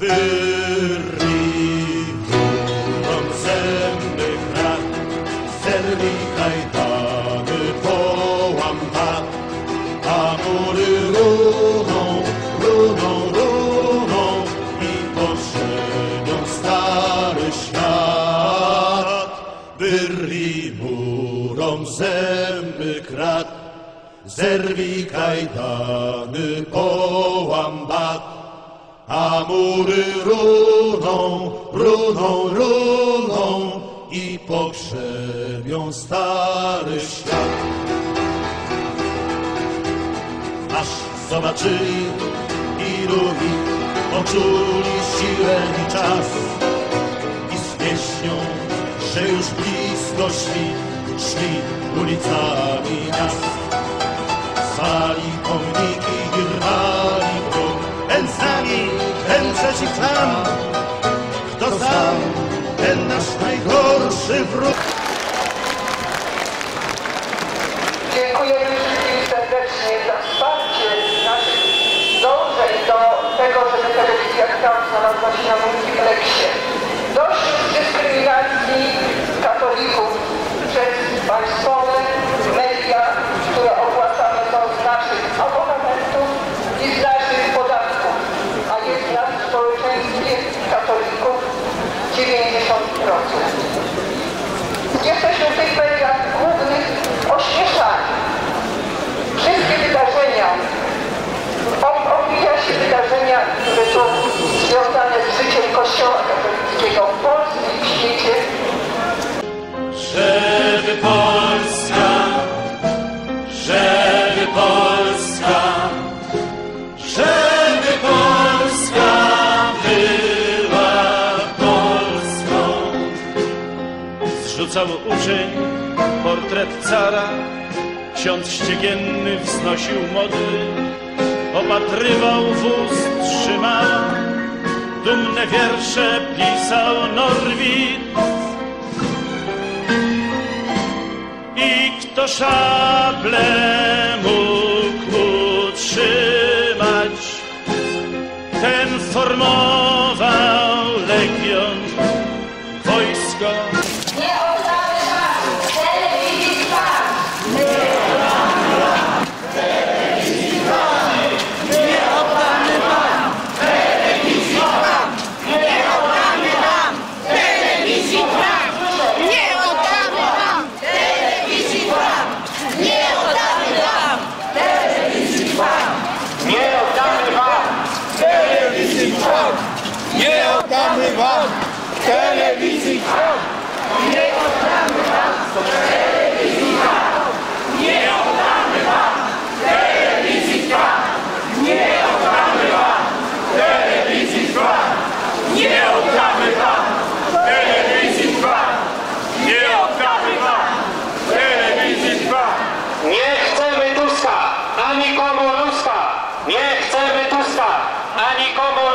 Wyrygują zęby krat, zerwij kajdany, połam pat, a mury runą, runą, runą i potrzebią stary świat. Wyrwij murom zęby krat, zerwij kajdany, połam bat, a mury runą, runą, runą i pogrzebią stary świat. Aż zobaczyli ilu ich poczuli siłę i czas i z pieśnią, że już blisko szli, szli ulicami miast. Zwali pomniki i rwali przeciw nam. Kto sam, ten nasz najgorszy wróg. Dziękujemy wszystkim serdecznie za wsparcie naszych dążeń do tego, żeby telewizja Trwam znalazła się na multiplexie. Dość dyskryminacji katolików przez państwowe media, które opłacane są z naszych abonamentów i z naszych podatków, a jest nas w społeczeństwie katolików 90%. Jesteśmy w tych mediach głównych ośmieszani. Wszystkie wydarzenia, om- omija wydarzenia, które są związane z życiem Kościoła katolickiego w Polsce i w świecie. Żeby Zrzucał uczeń portret cara, ksiądz ściegienny wznosił modły, opatrywał wóz, trzymał, dumne wiersze pisał Norwid. I kto szable mógł utrzymać, ten formował legion, Nie chcemy Tuska, ani komu Tuska. Nie chcemy Tuska, ani komu